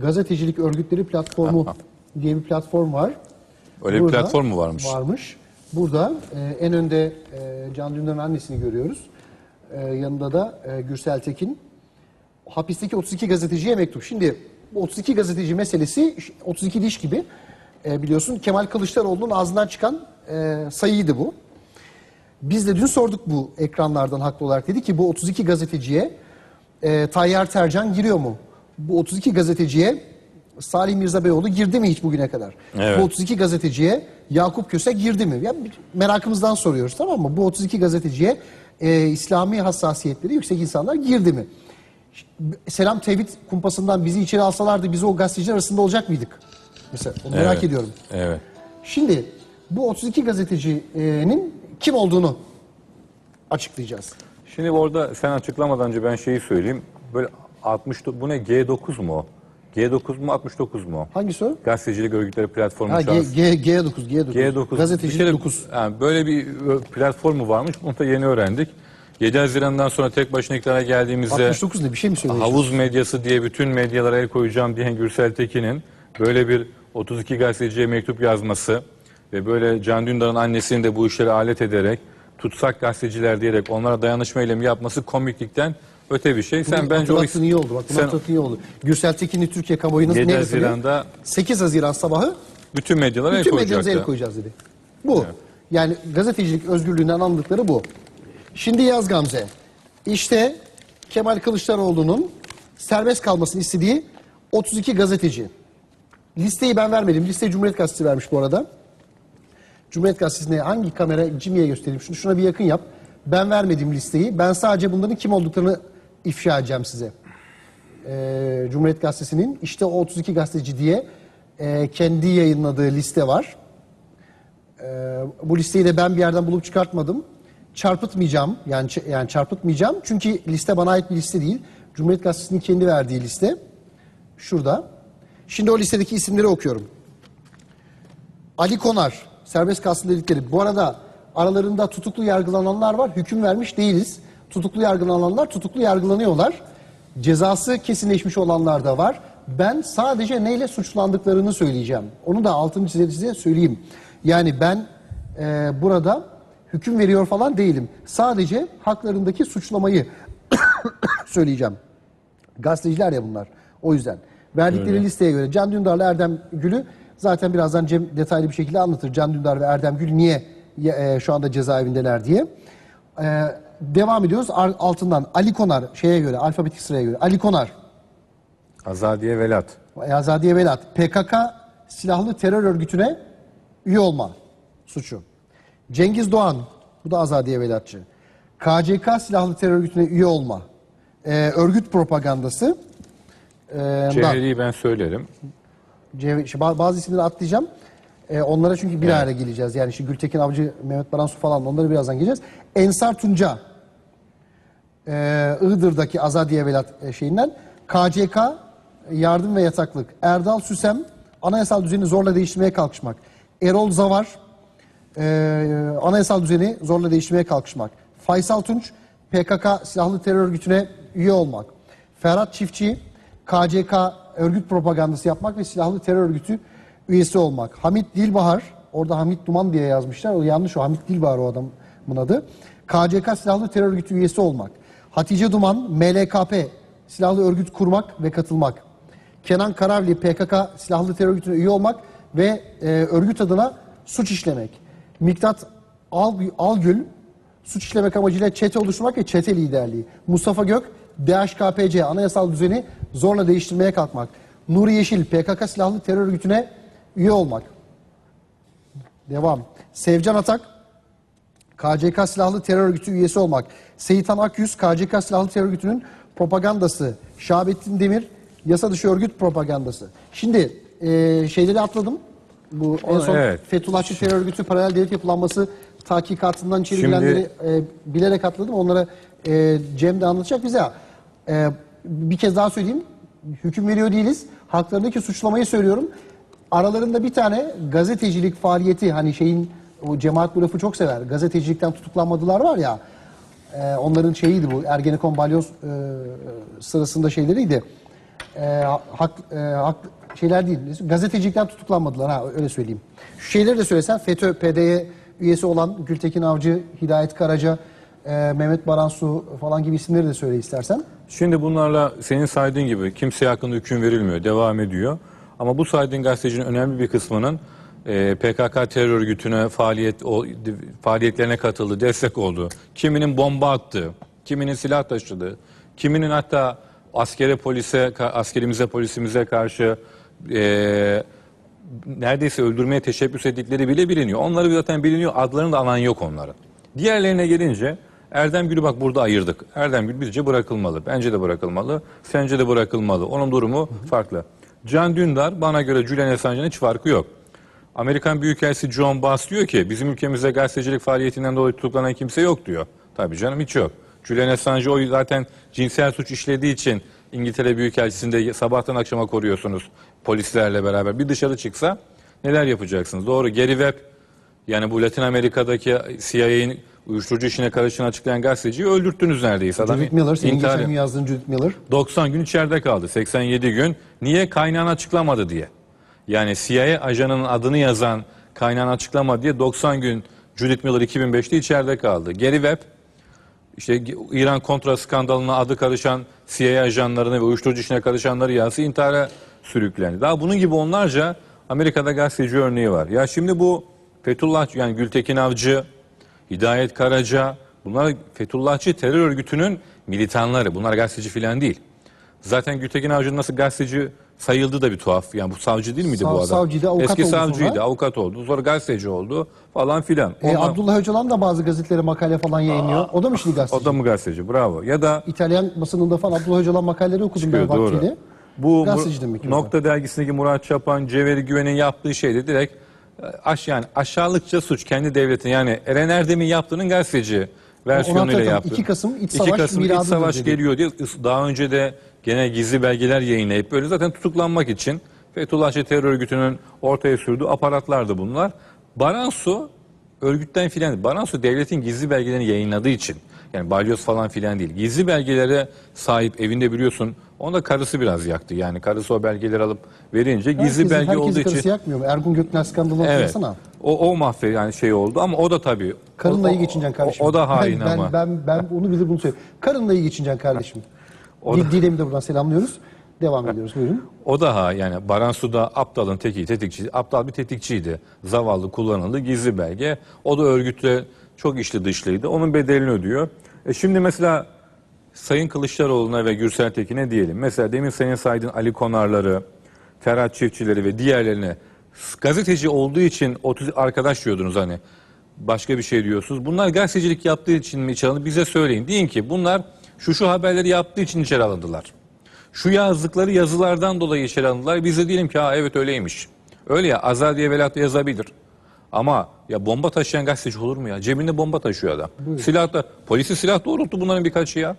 Gazetecilik Örgütleri Platformu diye bir platform var. Öyle bir Burada platform mu varmış? Varmış. Burada e, en önde e, Can Dündar'ın annesini görüyoruz. E, yanında da e, Gürsel Tekin. Hapisteki 32 gazeteciye mektup. Şimdi bu 32 gazeteci meselesi 32 diş gibi e, biliyorsun Kemal Kılıçdaroğlu'nun ağzından çıkan e, sayıydı bu. Biz de dün sorduk bu ekranlardan haklı olarak. Dedi ki bu 32 gazeteciye e, Tayyar Tercan giriyor mu? Bu 32 gazeteciye Salih Mirza Beyoğlu girdi mi hiç bugüne kadar? Evet. Bu 32 gazeteciye Yakup Köse girdi mi? Ya, merakımızdan soruyoruz tamam mı? Bu 32 gazeteciye e, İslami hassasiyetleri yüksek insanlar girdi mi? Selam Tevhid kumpasından bizi içeri alsalardı biz o gazeteciler arasında olacak mıydık? Mesela onu merak Evet, ediyorum. Evet. Şimdi bu 32 gazetecinin kim olduğunu açıklayacağız. Şimdi orada sen açıklamadan önce ben şeyi söyleyeyim. Böyle 60 bu ne G9 mu o? G9 mu 69 mu? Hangisi o? Gazetecilik Örgütleri Platformu Ha, G. G, G9, G9. G9. Gazetecilik kere, 9. yani böyle bir platformu varmış. Bunu da yeni öğrendik. 7 Haziran'dan sonra tek başına iktidara geldiğimizde 69 ne bir şey mi söylüyorsun? havuz medyası diye bütün medyalara el koyacağım diyen Gürsel Tekin'in böyle bir 32 gazeteciye mektup yazması ve böyle Can Dündar'ın annesini de bu işlere alet ederek tutsak gazeteciler diyerek onlara dayanışma eylemi yapması komiklikten öte bir şey. Sen bence o iyi oldu. Bak bunu sen iyi oldu. Gürsel Tekin'i Türkiye kamuoyu nasıl 7 ne yapıyor? Haziran'da 8 Haziran sabahı bütün medyalara el bütün medyamıza el koyacaktı. koyacağız dedi. Bu. Yani gazetecilik özgürlüğünden anladıkları bu. Şimdi yaz Gamze. İşte Kemal Kılıçdaroğlu'nun serbest kalmasını istediği 32 gazeteci. Listeyi ben vermedim. Listeyi Cumhuriyet Gazetesi vermiş bu arada. Cumhuriyet Gazetesi'ne hangi kamera Cimi'ye göstereyim? Şunu şuna bir yakın yap. Ben vermedim listeyi. Ben sadece bunların kim olduklarını ifşa edeceğim size. Ee, Cumhuriyet Gazetesi'nin işte o 32 gazeteci diye e, kendi yayınladığı liste var. Ee, bu listeyi de ben bir yerden bulup çıkartmadım. Çarpıtmayacağım. Yani yani çarpıtmayacağım. Çünkü liste bana ait bir liste değil. Cumhuriyet Gazetesi'nin kendi verdiği liste. Şurada. Şimdi o listedeki isimleri okuyorum. Ali Konar, serbest kalsın dedikleri. Bu arada aralarında tutuklu yargılananlar var. Hüküm vermiş değiliz. Tutuklu yargılananlar tutuklu yargılanıyorlar. Cezası kesinleşmiş olanlar da var. Ben sadece neyle suçlandıklarını söyleyeceğim. Onu da altını çize size söyleyeyim. Yani ben e, burada hüküm veriyor falan değilim. Sadece haklarındaki suçlamayı söyleyeceğim. Gazeteciler ya bunlar. O yüzden. Verdikleri listeye göre Can Dündar'la Erdem Gül'ü zaten birazdan Cem detaylı bir şekilde anlatır. Can Dündar ve Erdem Gül niye e, şu anda cezaevindeler diye. E, devam ediyoruz. Ar- altından Ali Konar şeye göre alfabetik sıraya göre. Ali Konar, Azadiye Velat. Azadiye Velat, PKK silahlı terör örgütüne üye olma suçu. Cengiz Doğan, bu da Azadiye Velatçı. KCK silahlı terör örgütüne üye olma. E, örgüt propagandası. E, da- Cevheri'yi ben söylerim. Cev- bazı isimleri atlayacağım. Ee, onlara çünkü bir ara geleceğiz. Yani işte Gültekin Avcı, Mehmet Baransu falan onları birazdan geleceğiz. Ensar Tunca, ee, Iğdır'daki Azadiye Velat e, şeyinden. KCK, yardım ve yataklık. Erdal Süsem, anayasal düzeni zorla değiştirmeye kalkışmak. Erol Zavar, ee, anayasal düzeni zorla değiştirmeye kalkışmak. Faysal Tunç, PKK silahlı terör örgütüne üye olmak. Ferhat Çiftçi, KCK örgüt propagandası yapmak ve silahlı terör örgütü üyesi olmak. Hamit Dilbahar, orada Hamit Duman diye yazmışlar. O yanlış o. Hamit Dilbahar o adamın adı. KCK silahlı terör örgütü üyesi olmak. Hatice Duman, MLKP silahlı örgüt kurmak ve katılmak. Kenan Karavli PKK silahlı terör örgütüne üye olmak ve e, örgüt adına suç işlemek. Miktat Al- Algül suç işlemek amacıyla çete oluşturmak ve çete liderliği. Mustafa Gök DHKPC anayasal düzeni zorla değiştirmeye kalkmak. Nuri Yeşil PKK silahlı terör örgütüne üye olmak. Devam. Sevcan Atak KCK silahlı terör örgütü üyesi olmak. Seyitan Akyüz KCK silahlı terör örgütünün propagandası. Şahabettin Demir yasa dışı örgüt propagandası. Şimdi e, şeyleri atladım. Bu en son evet. Fethullahçı terör örgütü paralel devlet yapılanması tahkikatından içeri Şimdi- e, bilerek atladım. Onlara e, Cem de anlatacak bize. E, bir kez daha söyleyeyim. Hüküm veriyor değiliz. Haklarındaki suçlamayı söylüyorum. Aralarında bir tane gazetecilik faaliyeti hani şeyin o cemaat bu lafı çok sever. Gazetecilikten tutuklanmadılar var ya. e, onların şeyiydi bu Ergenekon balyoz e, sırasında şeyleriydi. e, hak, e, hak şeyler değil. Gazetecilikten tutuklanmadılar ha öyle söyleyeyim. Şu şeyleri de söylesen FETÖ PD'ye üyesi olan Gültekin Avcı, Hidayet Karaca, e, Mehmet Baransu falan gibi isimleri de söyle istersen. Şimdi bunlarla senin saydığın gibi kimseye hakkında hüküm verilmiyor, devam ediyor. Ama bu saydığın gazetecinin önemli bir kısmının e, PKK terör örgütüne faaliyet o, faaliyetlerine katıldı, destek oldu. Kiminin bomba attı, kiminin silah taşıdı, kiminin hatta askere polise, askerimize, polisimize karşı e, neredeyse öldürmeye teşebbüs ettikleri bile biliniyor. Onları zaten biliniyor, adlarını da alan yok onların. Diğerlerine gelince Erdem Gül'ü bak burada ayırdık. Erdem Gül bizce bırakılmalı. Bence de bırakılmalı. Sence de bırakılmalı. Onun durumu farklı. Can Dündar bana göre Julian Assange'ın hiç farkı yok. Amerikan Büyükelçisi John Bass diyor ki bizim ülkemizde gazetecilik faaliyetinden dolayı tutuklanan kimse yok diyor. Tabii canım hiç yok. Julian Assange o zaten cinsel suç işlediği için İngiltere Büyükelçisi'nde sabahtan akşama koruyorsunuz polislerle beraber. Bir dışarı çıksa neler yapacaksınız? Doğru Gary Webb yani bu Latin Amerika'daki CIA'nin uyuşturucu işine karışını açıklayan gazeteciyi öldürttünüz neredeyse. Adam Judith Miller, senin intihar- geçen gün yazdığın Judith Miller. 90 gün içeride kaldı. 87 gün. Niye? Kaynağını açıklamadı diye. Yani CIA ajanının adını yazan kaynağını açıklamadı diye 90 gün Judith Miller 2005'te içeride kaldı. Gary Webb işte İran kontra skandalına adı karışan CIA ajanlarını ve uyuşturucu işine karışanları yazdı intihara sürüklendi. Daha bunun gibi onlarca Amerika'da gazeteci örneği var. Ya şimdi bu Fethullah yani Gültekin Avcı, Hidayet Karaca bunlar Fethullahçı terör örgütünün militanları. Bunlar gazeteci filan değil. Zaten Gültekin Avcı'nın nasıl gazeteci sayıldığı da bir tuhaf. Yani bu savcı değil miydi Sav- bu adam? savcıydı, avukat Eski oldu savcıydı, sonra. avukat oldu. Sonra gazeteci oldu falan filan. E, Ondan- Abdullah Öcalan da bazı gazetelere makale falan yayınlıyor. O da mı şimdi gazeteci? o da mı gazeteci? Bravo. Ya da İtalyan basınında falan Abdullah Öcalan makaleleri okudum ben Çıkıyor, doğru. vaktiyle. Bu Gazeteci demek. Nokta dergisindeki Murat Çapan, Cevheri Güven'in yaptığı şey de direkt aş yani aşağılıkça suç kendi devletin yani Eren Erdem'in yaptığının gazeteci versiyonuyla yaptı. 2 Kasım İç 2 Savaş Kasım İç Savaş dedi. geliyor diye daha önce de gene gizli belgeler yayınlayıp böyle zaten tutuklanmak için Fethullahçı terör örgütünün ortaya sürdüğü aparatlardı bunlar. Baransu örgütten filan. Baransu devletin gizli belgelerini yayınladığı için yani balyoz falan filan değil. Gizli belgelere sahip evinde biliyorsun onu da karısı biraz yaktı. Yani karısı o belgeleri alıp verince gizli Herkesin- belge olduğu karısı için yakmıyor mu? Ergun Göknel skandalını evet. hatırlasana. O, o mahve yani şey oldu ama o da tabii. Karınla o- iyi geçineceksin kardeşim. O, o da hain ben, ama. Ben, ben, ben onu bilir bunu söylüyorum. Karınla iyi geçineceksin kardeşim. O da- Didem'i de buradan selamlıyoruz. Devam ediyoruz buyurun. O da ha yani Baransu da aptalın teki tetikçi, aptal bir tetikçiydi. Zavallı kullanıldı gizli belge. O da örgütle çok içli dışlıydı. Onun bedelini ödüyor. E şimdi mesela Sayın Kılıçdaroğlu'na ve Gürsel Tekin'e diyelim. Mesela demin senin saydığın Ali Konarları, Ferhat Çiftçileri ve diğerlerine gazeteci olduğu için 30 arkadaş diyordunuz hani. Başka bir şey diyorsunuz. Bunlar gazetecilik yaptığı için mi içeri alındı? Bize söyleyin. Deyin ki bunlar şu şu haberleri yaptığı için içeri alındılar. Şu yazdıkları yazılardan dolayı içeri alındılar. Biz de diyelim ki ha evet öyleymiş. Öyle ya azar diye velat da yazabilir. Ama ya bomba taşıyan gazeteci olur mu ya? Cebinde bomba taşıyor adam. Silah da, polisi silah doğrulttu bunların birkaçı ya.